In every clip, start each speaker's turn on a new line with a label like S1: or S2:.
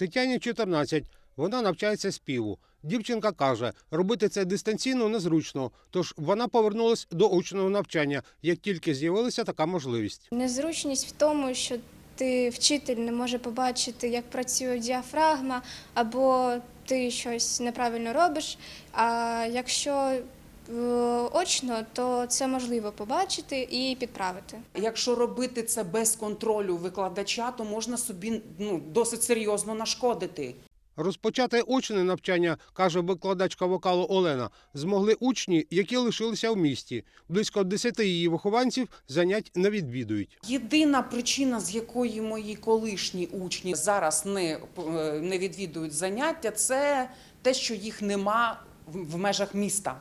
S1: Тетяні 14. Вона навчається співу. Дівчинка каже, робити це дистанційно незручно, тож вона повернулась до очного навчання, як тільки з'явилася така можливість.
S2: Незручність в тому, що ти вчитель не може побачити, як працює діафрагма, або ти щось неправильно робиш. А якщо очно, то це можливо побачити і підправити.
S3: Якщо робити це без контролю викладача, то можна собі ну, досить серйозно нашкодити.
S1: Розпочати очне навчання, каже викладачка вокалу Олена, змогли учні, які лишилися в місті. Близько 10 її вихованців занять не відвідують.
S3: Єдина причина, з якої мої колишні учні зараз не, е, не відвідують заняття, це те, що їх нема в межах міста.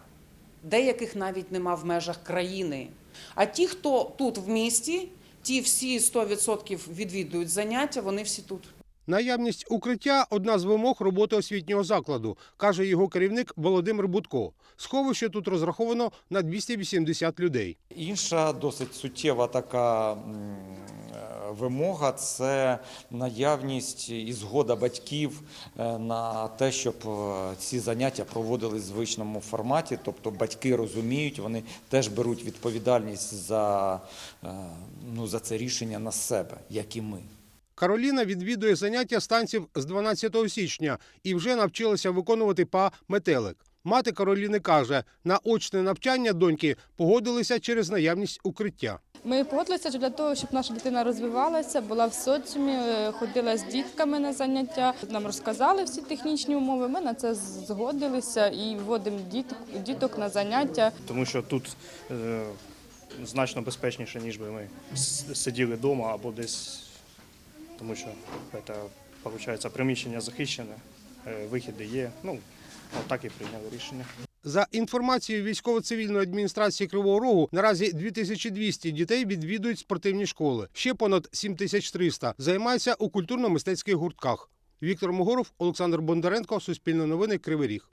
S3: Деяких навіть нема в межах країни. А ті, хто тут в місті, ті всі 100% відвідують заняття, вони всі тут.
S1: Наявність укриття одна з вимог роботи освітнього закладу, каже його керівник Володимир Будко. Сховище тут розраховано на 280 людей.
S4: Інша досить суттєва така вимога це наявність і згода батьків е, на те, щоб е, ці заняття проводились в звичному форматі. Тобто батьки розуміють, вони теж беруть відповідальність за, е, ну, за це рішення на себе, як і ми.
S1: Кароліна відвідує заняття станців з 12 січня і вже навчилася виконувати па метелик. Мати Кароліни каже, на очне навчання доньки погодилися через наявність укриття.
S5: Ми погодилися для того, щоб наша дитина розвивалася, була в соціумі, е, ходила з дітками на заняття. Нам розказали всі технічні умови. Ми на це згодилися і вводимо діток, на заняття.
S6: тому що тут е, значно безпечніше, ніж би ми сиділи вдома або десь, тому що це, виходить, приміщення захищене, е, вихіди є. Ну, так і прийняли рішення.
S1: За інформацією військово-цивільної адміністрації Кривого Рогу, наразі 2200 дітей відвідують спортивні школи. Ще понад 7300 займаються у культурно-мистецьких гуртках. Віктор Могоров, Олександр Бондаренко, Суспільне новини, Кривий Ріг.